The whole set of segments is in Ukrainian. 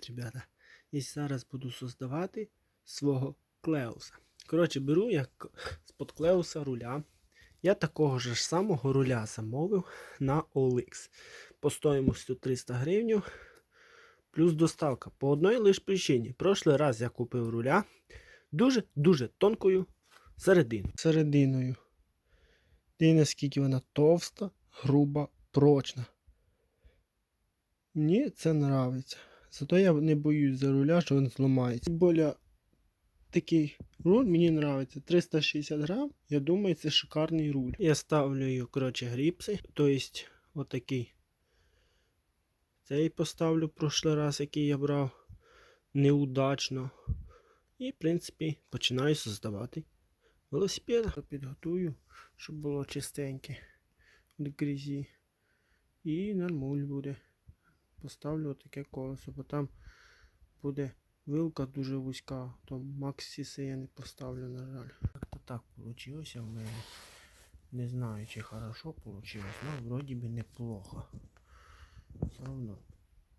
Привіт, ребята! І зараз буду создавати свого Клеуса. Коротше, беру я з-под Клеуса руля. Я такого ж самого руля замовив на OLX. По стоїмості 300 гривень. Плюс доставка. По одній лише причині. Прошлий раз я купив руля дуже-дуже тонкою серединою. Серединою. І наскільки вона товста, груба, прочна. Мені це нравиться. Зато я не боюсь за руля, що він зламається. Більше такий руль мені нравиться. 360 грам, я думаю, це шикарний руль. Я ставлю її, коротше, гріпси. Тобто, отакий. Цей поставлю в прошлий раз, який я брав неудачно. І, в принципі, починаю создавати велосипед. Підготую, щоб було чистеньке від грізі. І нормуль буде поставлю таке колесо, бо там буде вилка дуже вузька, то Максіси я не поставлю, на жаль. Як-то так вийшло в мене. Не знаю, чи хорошо вийшло, але вроді би неплохо. Все одно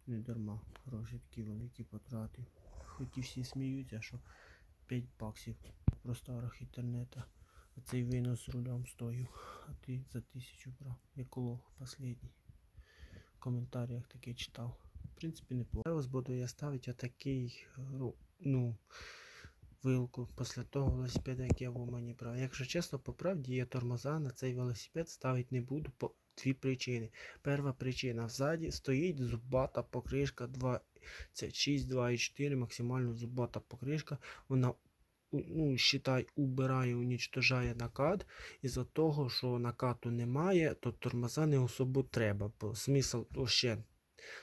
не дарма гроші такі великі потратив. Хоч і всі сміються, що 5 баксів про старих інтернета. А цей винос рулем стоїв, а ти за тисячу брав. Еколог последній в коментарях таке читав. В принципі, неплохо. Зараз буду я ставити отакий, ну, вилку після того велосипеда, який я в Умані брав. Якщо чесно, по правді я тормоза на цей велосипед ставити не буду по дві причини. Перша причина взаді стоїть зубата покришка 2, це 6, 2,4, максимально зубата покришка. Вона ну, считай, убирає, унічтожає накат. Із-за того, що накату немає, то тормоза не особо треба. Бо смисл ще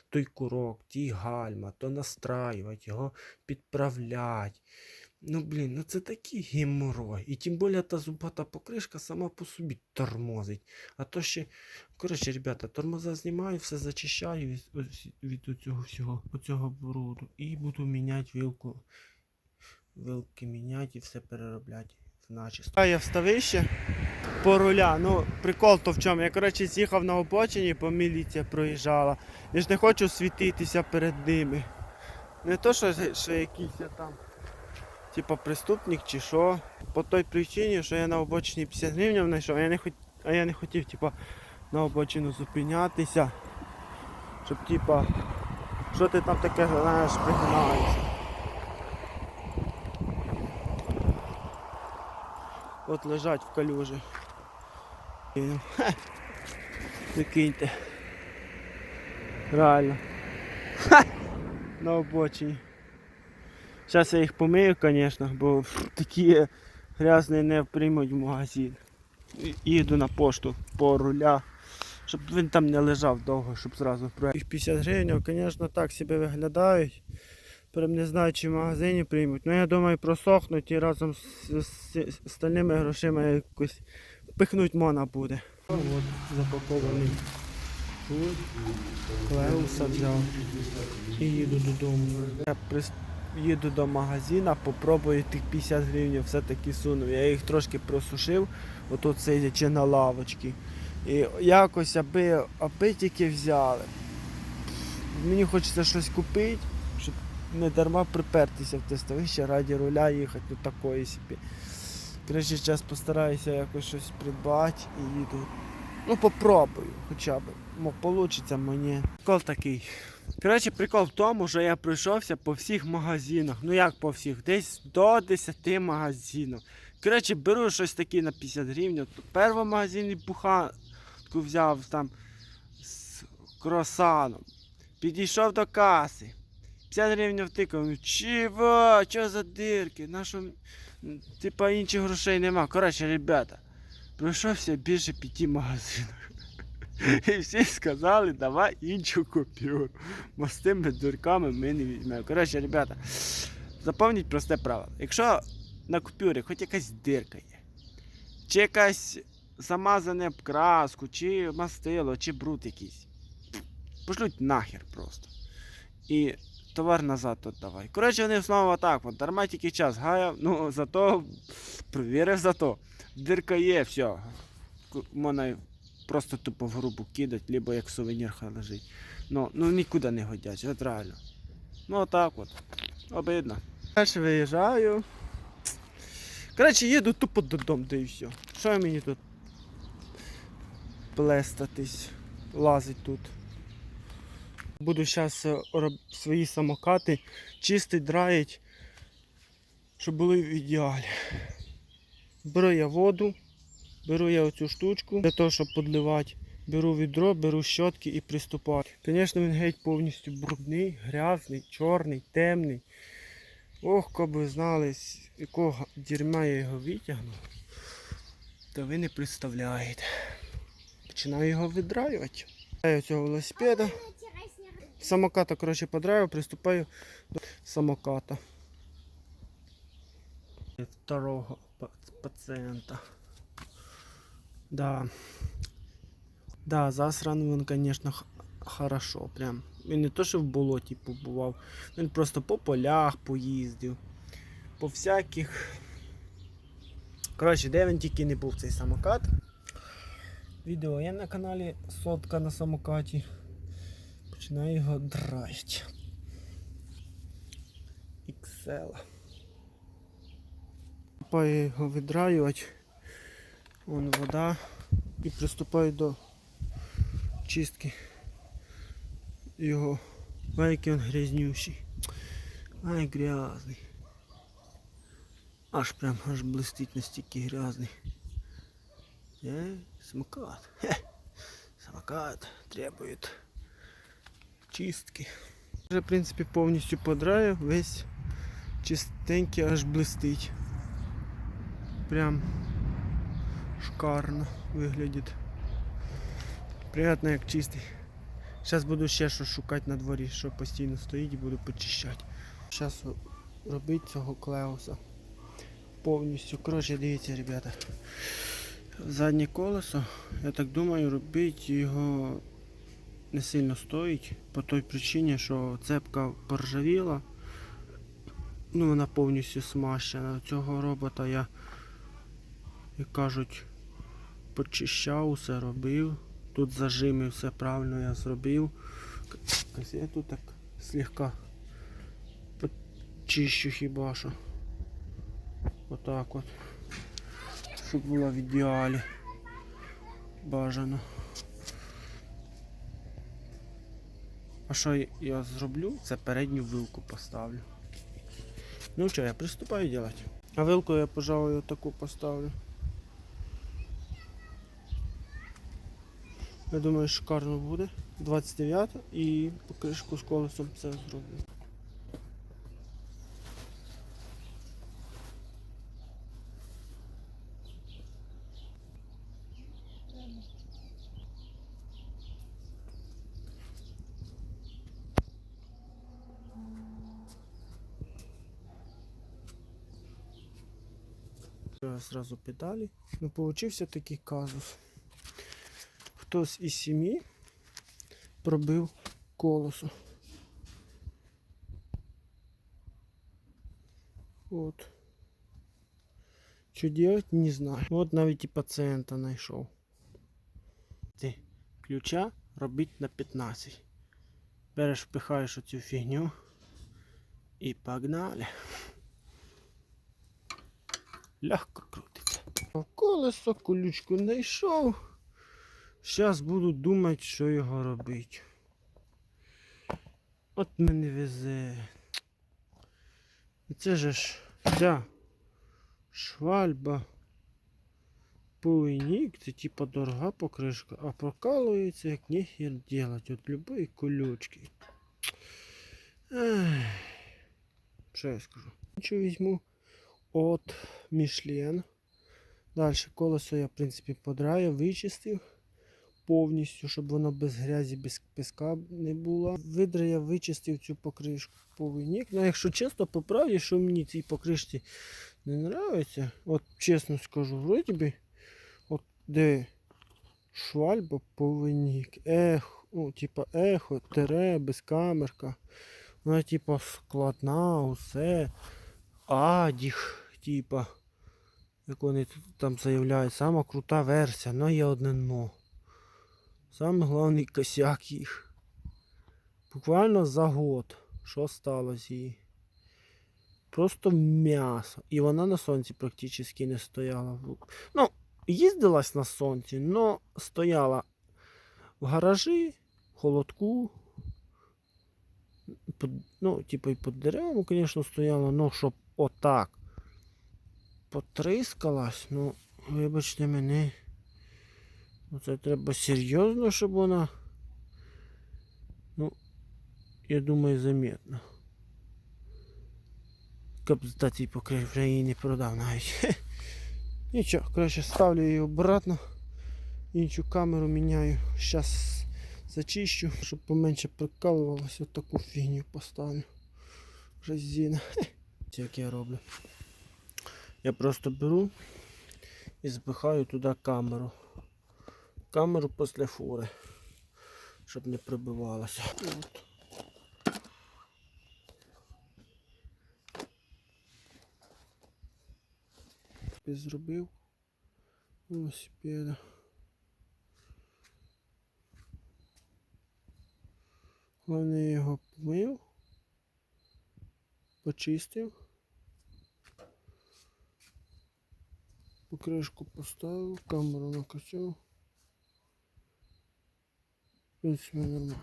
той курок, ті гальма, то настраювати, його підправляти. Ну, блін, ну це такий геморой. І тим більше та зубата покришка сама по собі тормозить. А то ще, коротше, ребята, тормоза знімаю, все зачищаю від, ось від цього всього, оцього бруду. І буду міняти вилку. Вилки міняти і все переробляти в. А я вставище по руля. Ну, прикол то в чому. Я, коротше, з'їхав на обочині, бо міліція проїжджала. Я ж не хочу світитися перед ними. Не то, що, що якийсь я там, типа преступник чи що. По той причині, що я на обочині 50 гривень знайшов, а я не хот... а я не хотів, типа, на обочину зупинятися. Щоб, типа, що ти там таке знаєш, пригинаєшся. От лежать в калюжі. Прикиньте. Реально. Ха! На обочині. Зараз я їх помию, звісно, бо такі грязні не приймуть в магазин. Їду на пошту по руля, щоб він там не лежав довго, щоб зразу проїхати. Їх 50 гривень, звісно, так себе виглядають. Не знаю, чи в магазині приймуть. Ну я думаю, просохнуть і разом з, з, остальними грошима якось пихнуть можна буде. От запакований. Тут Клеуса взяв і їду додому. Я прис... їду до магазина, попробую тих 50 гривень все-таки сунув. Я їх трошки просушив, отут сидячи на лавочці. І якось аби, аби тільки взяли. Мені хочеться щось купити, не дарма припертися в тестовище раді руля їхати, ну такої собі. Коротше, зараз постараюся якось щось придбати і їду. Ну, попробую хоча б. Мо получиться мені. Прикол такий. Коротше, прикол в тому, що я пройшовся по всіх магазинах. Ну як по всіх? Десь до 10 магазинів. Коротше, беру щось таке на 50 гривень. Перший магазин буханку взяв там з кросаном. Підійшов до каси. 50 гривень втикав. Чого? Що за дирки? Нащо? м, Типа інших грошей нема. Коротше, ребята, пройшовся більше п'яти магазинів. І всі сказали, давай іншу купюру. Бо з тими дурками ми не візьмемо. Коротше, ребята, запам'ятайте просте правило. Якщо на купюрі хоч якась дирка є, чи якась замазане краску, чи мастило, чи бруд якийсь, пошлють нахер просто. І товар назад віддавай. Коротше, вони знову так, от, дарма тільки час гаяв, ну зато провірив зато. Дирка є, все. Можна просто тупо в грубу кидати, либо як сувенір хай лежить. Ну, ну нікуди не годять, от реально. Ну отак от. Обидно. Далі виїжджаю. Коротше, їду тупо додому, де і все. Що мені тут плестатись, лазить тут. Буду зараз свої самокати чистить, драїть, щоб були в ідеалі. Беру я воду, беру я оцю штучку для того, щоб підливати. Беру відро, беру щотки і приступаю. Звісно, він геть повністю брудний, грязний, чорний, темний. Ох, коби ви знали, з якого дерьма я його витягнув, то ви не представляєте. Починаю його віддраювати. Я цього велосипеда. Самоката, коротше, подраю, приступаю до самоката. Второго па- пацієнта. Да. Да, засран він, конечно, х- хорошо. Прям. Він не то, що в болоті побував, він просто по полях поїздив, по всяких. Коротше, де він тільки не був цей самокат. Відео є на каналі Сотка на самокаті. Починаю його драйти. XL. Купаю його віддраювати. Вон вода. І приступаю до чистки його. Ай, який він грязнющий. Ай, грязний. Аж прям аж блистить настільки грязний. Е, самокат. Хе. Самокат требует чистки. Вже, в принципі, повністю подраю, весь чистенький аж блистить. Прям шикарно виглядить. Приятно як чистий. Зараз буду ще щось шукати на дворі, що постійно стоїть і буду почищати. Зараз робити цього клеуса повністю. Коротше, дивіться, ребята. Заднє колесо, я так думаю, робити його не сильно стоїть по той причині, що цепка поржавіла. Ну, вона повністю смащена. Цього робота я, як кажуть, почищав, усе робив. Тут зажими все правильно я зробив. Касету так слегка почищу хіба що. Отак от. Щоб була в ідеалі. Бажано. А що я зроблю? Це передню вилку поставлю. Ну що, я приступаю делать. А вилку я, пожалуй, таку поставлю. Я думаю, шикарно буде. 29 і покришку з колесом це зроблю. Зразу педалі. Ну, получився такий казус. Хтось із сім'ї пробив колесо. От. Що делать, не знаю. От навіть і пацієнта знайшов. Ти ключа робить на 15. Береш, впихаєш оцю фігню і погнали. Легко крутиться. Колесо, колючку знайшов. Зараз буду думати, що його робити. От мене везе. І це же ж ця швальба. Повійник, це типа дорога покришка, а прокалується як нехер делать от любої колючки. Що я скажу? Нічого візьму от Мішлен. Далі колесо я в принципі подраю, вичистив повністю, щоб воно без грязі, без піска не було. Видра я вичистив цю покришку повинник. Ну, якщо чесно, по правді, що мені цій покришці не подобається, от чесно скажу, вроді би, от де швальба повинник, ех, ну, типа ехо, тере, безкамерка. Вона типа складна, усе. Адіх, типа, як вони тут там заявляють, сама крута версія, але є одне но. Саме головний косяк їх. Буквально за год Що сталося їй? Просто м'ясо. І вона на сонці практично не стояла. Ну, їздилась на сонці, але стояла в гаражі, холодку. Ну, типу, і під деревом, звісно, стояла, ну, щоб отак потрискалась, ну, вибачте мене. Ну, це треба серйозно, щоб вона. Ну, я думаю, заметно. Капзда цей покрив вже її не продав навіть. Нічого, коротше, ставлю її обратно. Іншу камеру міняю. Зараз зачищу, щоб поменше прикалувалося, таку фігню поставлю. Резина. Це як я роблю. Я просто беру і збихаю туди камеру. Камеру після фури, щоб не прибивалося. От. Я зробив велосипеда. Головне я його помив, почистив, покришку поставив, камеру накачав. В принципі, нормально.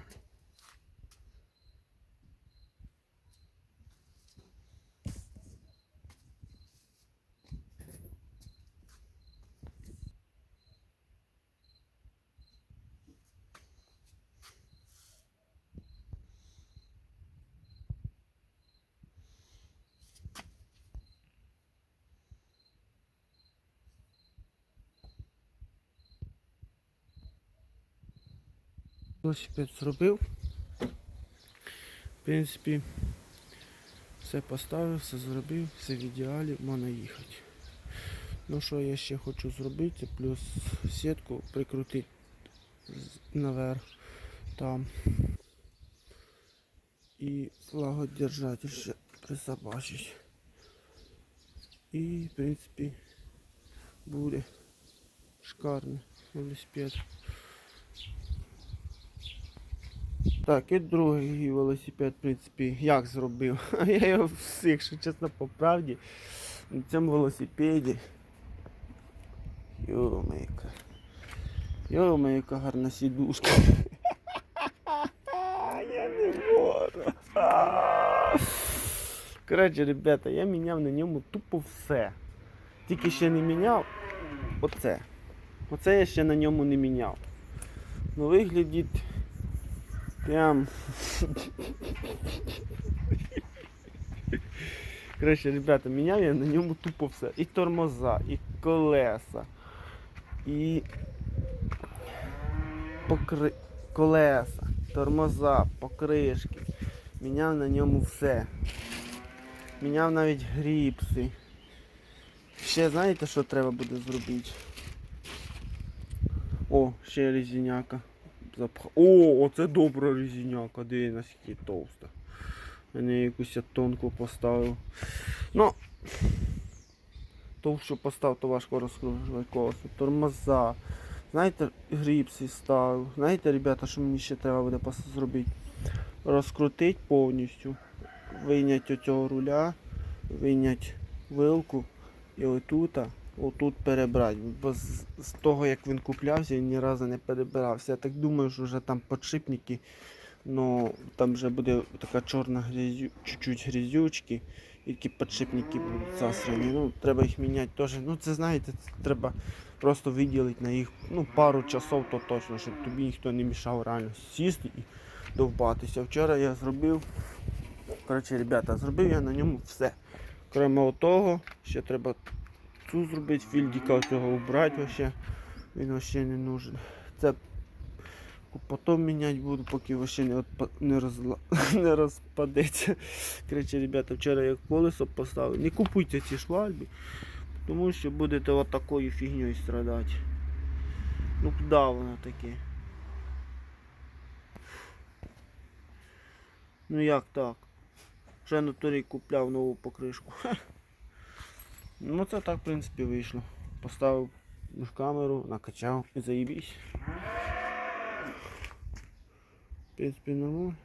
Велосипед зробив. В принципі, все поставив, все зробив, все в ідеалі, можна їхати. Ну що я ще хочу зробити, плюс сітку прикрутити наверх там. І флагодержатель ще присобачить. І в принципі буде шикарний велосипед. Так, і другий велосипед, в принципі, як зробив. Я його всіх, якщо чесно, по правді. На цьому велосипеді. Йо-майка. Йо-майка гарна сідушка. Я не можу. Коротше, ребята, я міняв на ньому тупо все. Тільки ще не міняв оце. Оце я ще на ньому не міняв. Ну виглядить Прям. Короче, ребята, міняв я на ньому тупо все. І тормоза, і колеса, і покри... колеса, тормоза, покришки. Міняв на ньому все. Міняв навіть гріпси. Ще знаєте, що треба буде зробити? О, ще резиняка запха. О, оце добра резиняка, диви наскільки товста. Я якусь я тонку поставив. Ну товщу постав, то важко розкружувати колесо. Тормоза. Знаєте, гріпси ставив. Знаєте, ребята, що мені ще треба буде зробити? Розкрутити повністю. Вийняти оцього руля, вийняти вилку і отута отут перебрати. Бо з, з того як він куплявся, він ні разу не перебирався. Я так думаю, що вже там подшипники, ну там вже буде така чорна грязю, чуть-чуть грязючки, які подшипники будуть засрані. Ну, треба їх міняти теж. Ну це знаєте, це треба просто виділити на їх ну, пару часов, то точно, щоб тобі ніхто не мішав реально сісти і довбатися. Вчора я зробив. Коротше, ребята, зробив я на ньому все. Крім того, ще треба цю зробити, фільдіка цього убрати вообще. Він вообще не нужен. Це потім міняти буду, поки вообще не, не, розла... не розпадеться. Короче, ребята, вчора я колесо поставив. Не купуйте ці швальби, тому що будете от такою фігньою страдати. Ну куди воно таке? Ну як так? Вже на турі купляв нову покришку. Ну це так в принципі вийшло. Поставив камеру, накачав і заїбісь. В принципі нормально.